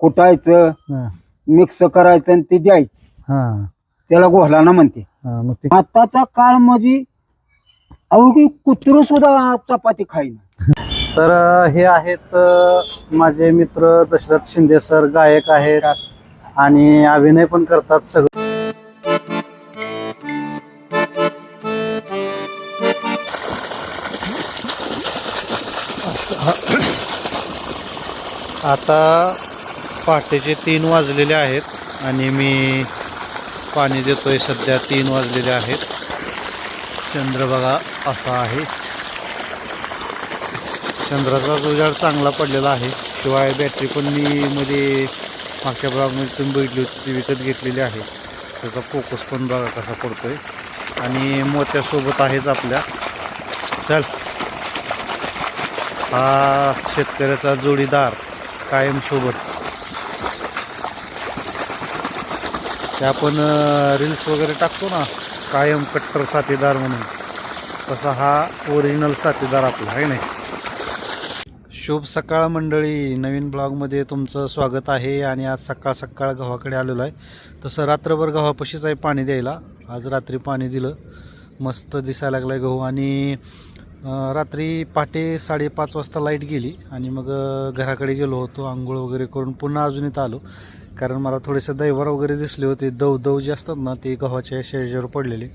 कुटायचं हा. मिक्स करायचं आणि ते द्यायचं. हा. त्याला घोलाना म्हणते. हा, मग ते आताचा काळमध्ये अवघी कुत्र सुद्धा चपाती खाईना तर अं, हे आहेत अं, माझे मित्र दशरथ शिंदे सर गायक आहेत. आणि अभिनय पण करतात सगळं. आता पहाटेचे तीन वाजलेले आहेत आणि मी पाणी देतो आहे सध्या तीन वाजलेले आहेत. चंद्र बघा असा आहे. चंद्राचा उजाड चांगला पडलेला आहे शिवाय बॅटरी पण मी मध्ये मागच्या भागामध्ये तुम्ही बघितली होती ती विकत घेतलेली आहे. त्याचा फोकस पण बघा कसा पडतोय. आणि मोत्यासोबत आहेच आपल्या. चल. हा शेतकऱ्याचा जोडीदार कायम ते आपण रील्स वगैरे टाकतो ना कायम कट्टर साथीदार म्हणून. तसा हा ओरिजिनल साथीदार आपला आहे नाही? शुभ सकाळ मंडळी. नवीन ब्लॉगमध्ये तुमचं स्वागत आहे आणि आज सकाळ सकाळ गव्हाकडे आलेलो आहे. तसं रात्रभर गव्हापाशीच आहे पाणी द्यायला. आज रात्री पाणी दिलं. मस्त दिसायला लागलं आहे गहू आणि रात्री पहाटे साडेपाच वाजता लाइट गेली आणि मग घराकडे गेलो होतो. आंघोळ वगैरे करून पुन्हा अजून इथं आलो. कारण मला थोडेसे दैवार वगैरे दिसले होते. दव दव जे असतात ना ते गव्हाच्या शेजावर पडलेले.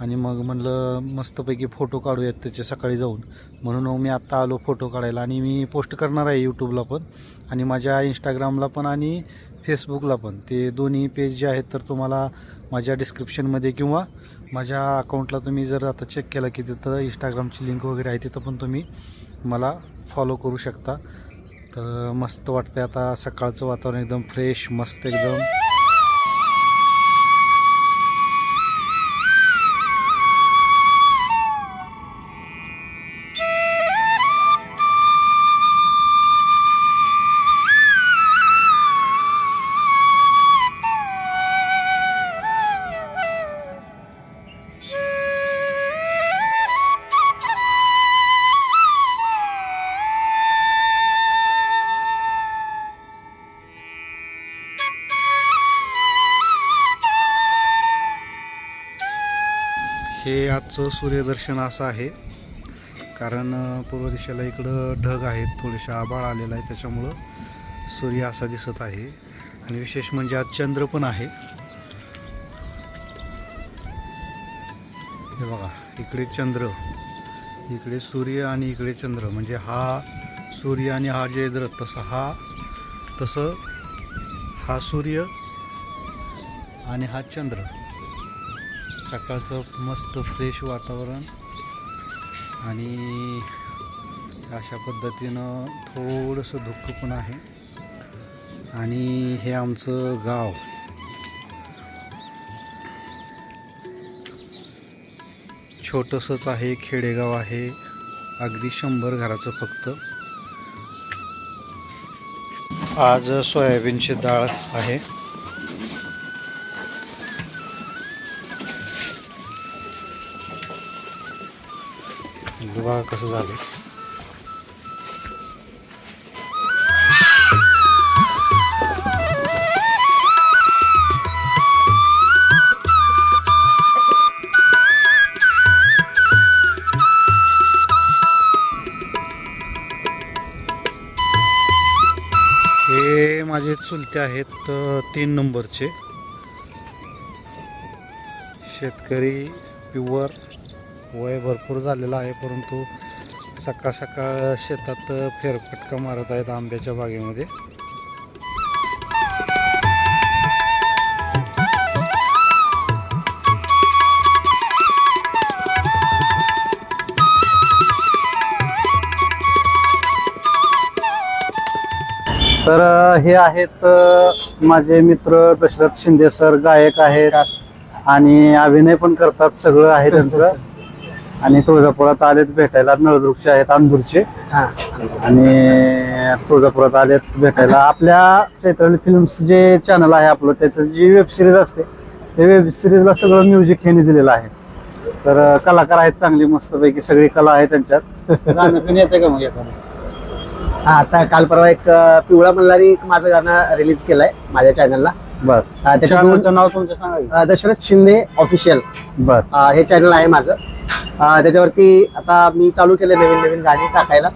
आणि मग म्हणलं मस्तपैकी फोटो काढूयात त्याचे सकाळी जाऊन. म्हणून मी आत्ता आलो फोटो काढायला. आणि मी पोस्ट करणार आहे यूट्यूबला पण. आणि माझ्या इंस्टाग्रामला पण आणि फेसबुकला पण. ते दोन्ही पेज जे आहेत तर तुम्हाला माझ्या डिस्क्रिप्शनमध्ये किंवा माझ्या अकाउंटला तुम्ही जर आता चेक केला की तिथं इंस्टाग्रामची लिंक वगैरे आहे तिथं पण तुम्ही मला फॉलो करू शकता. तर मस्त वाटतं आता सकाळचं वातावरण एकदम फ्रेश मस्त एकदम. हे आजचं सूर्यदर्शन असं आहे. कारण पूर्व दिशेला इकडं ढग आहेत थोडेसे आबाळ आलेला आहे त्याच्यामुळं सूर्य असा दिसत आहे. आणि विशेष म्हणजे आज चंद्र पण आहे. हे बघा इकडे चंद्र इकडे सूर्य आणि इकडे चंद्र. म्हणजे हा सूर्य आणि हा जयद्र तसा हा तसं हा सूर्य आणि हा चंद्र. सकाळचं मस्त फ्रेश वातावरण आणि अशा पद्धतीनं थोडंसं धुक्क पण आहे. आणि हे आमचं गाव. छोटंसंच आहे खेडेगाव आहे. अगदी शंभर घराचं फक्त. आज सोयाबीनची डाळ आहे. बघा कसं झालं? हे माझे चुलते आहेत तीन नंबरचे. शेतकरी प्युअर वय भरपूर झालेलं आहे परंतु सकाळ सकाळ शेतात फेरफटका मारत आहेत आंब्याच्या बागेमध्ये. तर हे आहेत माझे मित्र दशरथ शिंदे सर गायक आहेत आणि अभिनय पण करतात सगळं आहे त्यांचं. आणि तुळजापुरात आलेत भेटायला नळदुर्गचे आहेत अंदूरचे आणि तुळजापुरात आलेत भेटायला. आपल्या चैत्राली फिल्म्स जे चॅनल आहे आपलं त्याचं जी वेब सिरीज असते त्या वेब सिरीजला सगळं म्युझिक ह्याने दिलेलं आहे. तर कलाकार आहेत चांगली मस्तपैकी सगळी कला आहे त्यांच्यात. गाणं पण येते का मग हा आता काल परवा एक पिवळा मल्हारी एक माझं गाणं रिलीज केलंय माझ्या चॅनलला बर. त्याच्या नाव तुमचं सांगा दशरथ शिंदे ऑफिशियल बर. हे चॅनल आहे माझं. त्याच्यावरती आता मी चालू केलं नवीन नवीन गाणी टाकायला.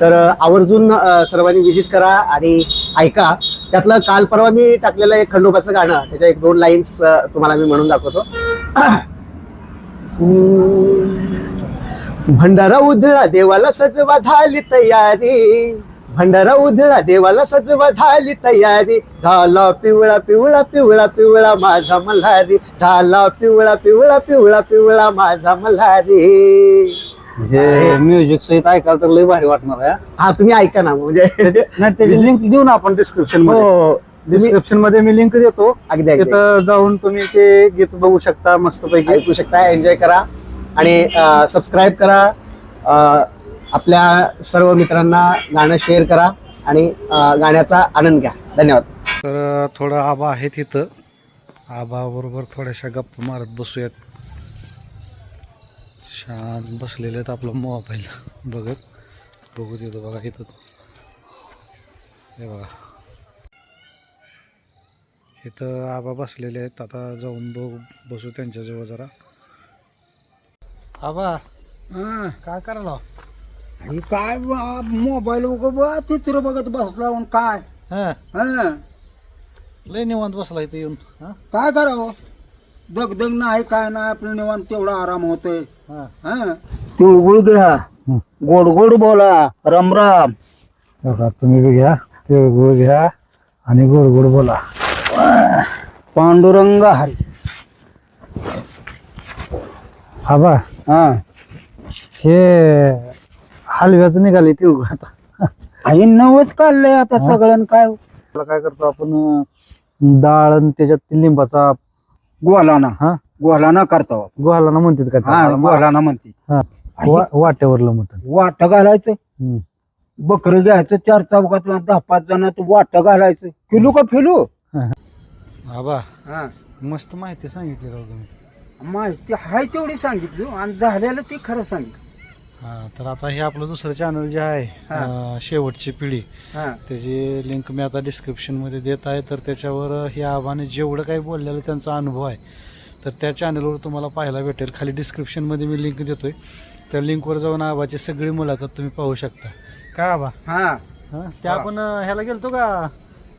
तर आवर्जून सर्वांनी व्हिजिट करा आणि ऐका. त्यातलं काल परवा मी टाकलेलं एक खंडोबाचं गाणं त्याच्या एक दोन लाईन्स तुम्हाला मी म्हणून दाखवतो. भंडारा उधळा देवाला सजवा झाली तयारी. भंडारा उधळा देवाला सजवा झाली तयारी. झाला पिवळा पिवळा पिवळा पिवळा माझा मल्हारी. झाला पिवळा पिवळा पिवळा पिवळा माझा मल्हारी. हे म्युझिक सहित ऐकायला तर लय भारी वाटणार आहे हा. हा तुम्ही ऐका ना म्हणजे नाही त्याची लिंक देऊ ना आपण डिस्क्रिप्शन हो मध्ये डिस्क्रिप्शनमध्ये मी लिंक देतो. अगदी अगदी. तिथं जाऊन तुम्ही ते गीत बघू शकता मस्तपैकी. ऐकू शकता एन्जॉय करा. आणि सबस्क्राईब करा. आपल्या सर्व मित्रांना गाणं शेअर करा आणि गाण्याचा आनंद घ्या. धन्यवाद. तर थोडं आबा आहे तिथं आबाबरोबर थोड्याशा गप्पा मारत बसूयात शांत बसलेले आहेत आपला मोबाईल बघत. बघू तिथं बघा इथं. हे बघा. इथं आबा बसलेले आहेत. आता जाऊन बघू बसू त्यांच्याजवळ जरा. आबा काय करायला? आणि काय मोबाईल चित्र बघत बसला आणि काय? हा. हं, लय निवांत बसला इथं येऊन. हा? काय करावं? दगदग नाही काय नाही आपलं निवांत तेवढा आराम होतोय. हा. तिळगुळ घ्या. गोड गोड बोला. राम राम. बघा तुम्ही बी घ्या. तिळगुळ घ्या आणि गोड गोड बोला. पांडुरंग हरी. आबा हा. हे हलव्याचं निघाले तिळगुळ आता आई नवच काढलंय आता सगळ्यांना काय? त्याला काय करतो आपण डाळ आणि त्याच्यात ते लिंबाचा गोलाना हा? गोलाना करतो. गोहालाना म्हणतात का हा त्याला? गोलाना म्हणते. हा. वा- वाट्यावरलं मटण वाट घालायचं. हम्म. बकरं घ्यायचं चार चौकात दहा पाच जणात वाट घालायचं. किलो का फिलो? आबा हा. मस्त माहिती सांगितली राव तुम्ही. माहिती हाय तेवढी सांगितली आणि झालेलं ते खरं सांगितलं. हा तर आता हे आपलं दुसरं चॅनल जे आहे हा. अं, शेवटची पिढी हा. त्याची लिंक मी आता डिस्क्रिप्शनमध्ये देत आहे. तर त्याच्यावर हे आबाने जेवढं काही बोललेलं त्यांचा अनुभव आहे तर त्या चॅनलवर तुम्हाला पाहायला भेटेल. खाली डिस्क्रिप्शनमध्ये मी लिंक देतोय. त्या लिंकवर जाऊन आबाची सगळी मुलाखत तुम्ही पाहू शकता. काय आबा? हा. हं? ते आपण अं, ह्याला गेलतो का?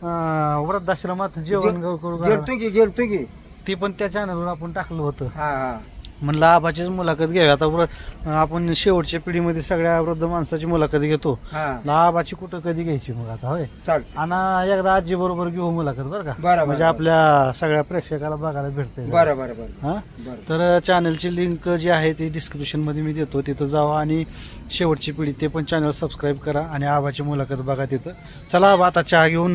अं, वृद्धाश्रमात जेवण गे- करू गेलतो की गेलतो की. ते पण त्या चॅनलवर आपण टाकलं होतं. हा हा. म्हणलं आबाचीच मुलाखत घ्यावी. आता वृ- आपण शेवटच्या पिढीमध्ये सगळ्या वृद्ध माणसाची मुलाखत घेतो. हा. आबाची कुठं कधी घ्यायची मग आता होय? चालतं आणि एकदा आजी बरोबर घेऊ मुलाखत बरं का? बरं म्हणजे बरं. आपल्या सगळ्या प्रेक्षकाला बघायला भेटते बरं बरं बरं. हा? बरं. तर चॅनलची लिंक जी आहे ती डिस्क्रिप्शनमध्ये मी देतो. तिथं जावा आणि शेवटची पिढी ते पण चॅनल सबस्क्राईब करा आणि आबाची मुलाखत बघा तिथं. चला आबा आता चहा घेऊन